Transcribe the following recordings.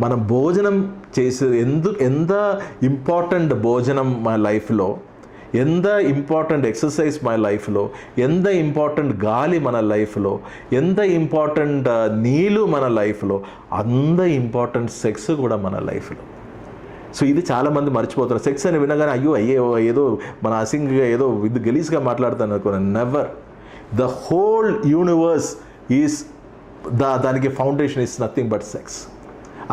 మనం భోజనం చేసే ఎందు ఎంత ఇంపార్టెంట్ భోజనం మా లైఫ్లో ఎంత ఇంపార్టెంట్ ఎక్సర్సైజ్ మై లైఫ్లో ఎంత ఇంపార్టెంట్ గాలి మన లైఫ్లో ఎంత ఇంపార్టెంట్ నీళ్ళు మన లైఫ్లో అంత ఇంపార్టెంట్ సెక్స్ కూడా మన లైఫ్లో. సో ఇది చాలామంది మర్చిపోతున్నారు. సెక్స్ అని వినగానే అయ్యో అయ్యో ఏదో మన అసింగ్గా ఏదో ఇది గలీజ్గా మాట్లాడుతాను అనుకున్నాను never the whole universe is దా దానికి foundation is nothing but sex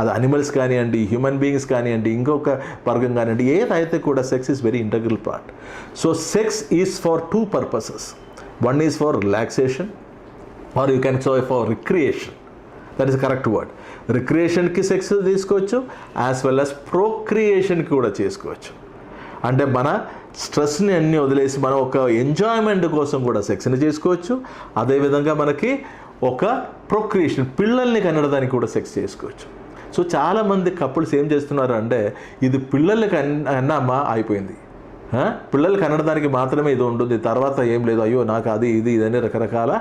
అది అనిమల్స్ కానివ్వండి హ్యూమన్ బీయింగ్స్ కానివ్వండి ఇంకొక వర్గం కానివ్వండి ఏదైతే కూడా sex is very integral part so sex is for two purposes one is for relaxation or you can so for recreation that is correct word రిక్రియేషన్కి sex తీసుకోవచ్చు as well as ప్రోక్రియేషన్కి కూడా చేసుకోవచ్చు. అంటే మన స్ట్రెస్ని అన్నీ వదిలేసి మనం ఒక ఎంజాయ్మెంట్ కోసం కూడా సెక్స్ని చేసుకోవచ్చు. అదేవిధంగా మనకి ఒక ప్రొక్రియేషన్ పిల్లల్ని కనడానికి కూడా సెక్స్ చేసుకోవచ్చు. సో చాలామంది కపుల్స్ ఏం చేస్తున్నారు అంటే ఇది పిల్లలకి అన్- అన్నామా అయిపోయింది ఆ? పిల్లలు కనడానికి మాత్రమే ఇది ఉంటుంది తర్వాత ఏం లేదు అయ్యో నాకు అది ఇది ఇదని రకరకాల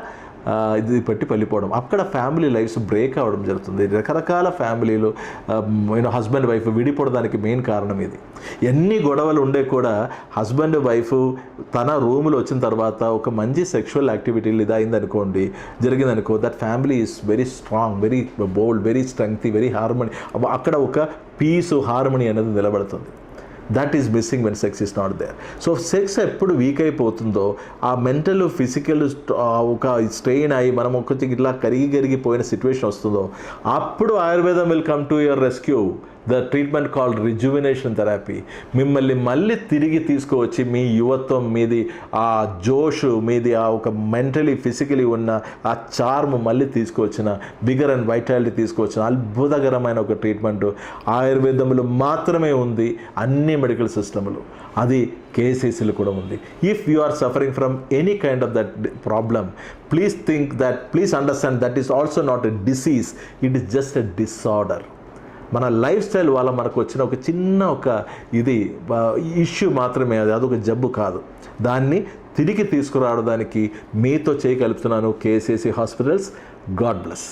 ఇది పెట్టి వెళ్ళిపోవడం అక్కడ ఫ్యామిలీ లైఫ్స్ బ్రేక్ అవ్వడం జరుగుతుంది. రకరకాల ఫ్యామిలీలు యూనో హస్బెండ్ వైఫ్ విడిపోవడానికి మెయిన్ కారణం ఇది. ఎన్ని గొడవలు ఉండే కూడా హస్బెండ్ వైఫ్ తన రూమ్లో వచ్చిన తర్వాత ఒక మంచి సెక్షువల్ యాక్టివిటీలు ఇది అయిందనుకోండి జరిగిందనుకో that family is very strong very bold very strength very harmony అక్కడ ఒక పీస్ హార్మోనీ అనేది నిలబడుతుంది. That is missing when sex is not there so sex ఎప్పుడు వీక్ అయిపోతుందో ఆ మెంటల్ ఫిజికల్ ఒక స్ట్రెయిన్ అయ్యి మనం ఒక ఇట్లా కరిగి కరిగిపోయిన సిచ్యువేషన్ వస్తుందో అప్పుడు ఆయుర్వేదం will come to your rescue the treatment called rejuvenation therapy మిమ్మల్ని మళ్ళీ తిరిగి తీసుకువచ్చి మీ యువత్వం మీది ఆ జోష్ మీది ఆ ఒక మెంటలీ ఫిజికలీ ఉన్న ఆ చార్మ్ మళ్ళీ తీసుకువచ్చిన బిగర్ అండ్ వైటాలిటీ తీసుకువచ్చిన అద్భుతకరమైన ఒక ట్రీట్మెంట్ ఆయుర్వేదంలో మాత్రమే ఉంది అన్ని మెడికల్ సిస్టములు అది కేసీసీలు కూడా ఉంది. If you are suffering from any kind of that problem please think that please understand that is also not a disease it is just a disorder మన లైఫ్ స్టైల్ వల్ల మనకు వచ్చిన ఒక చిన్న ఒక ఇది ఇష్యూ మాత్రమే అది అదొక జబ్బు కాదు. దాన్ని తిరిగి తీసుకురావడానికి మీతో చేయగలుగుతున్నాను. KCC hospitals God bless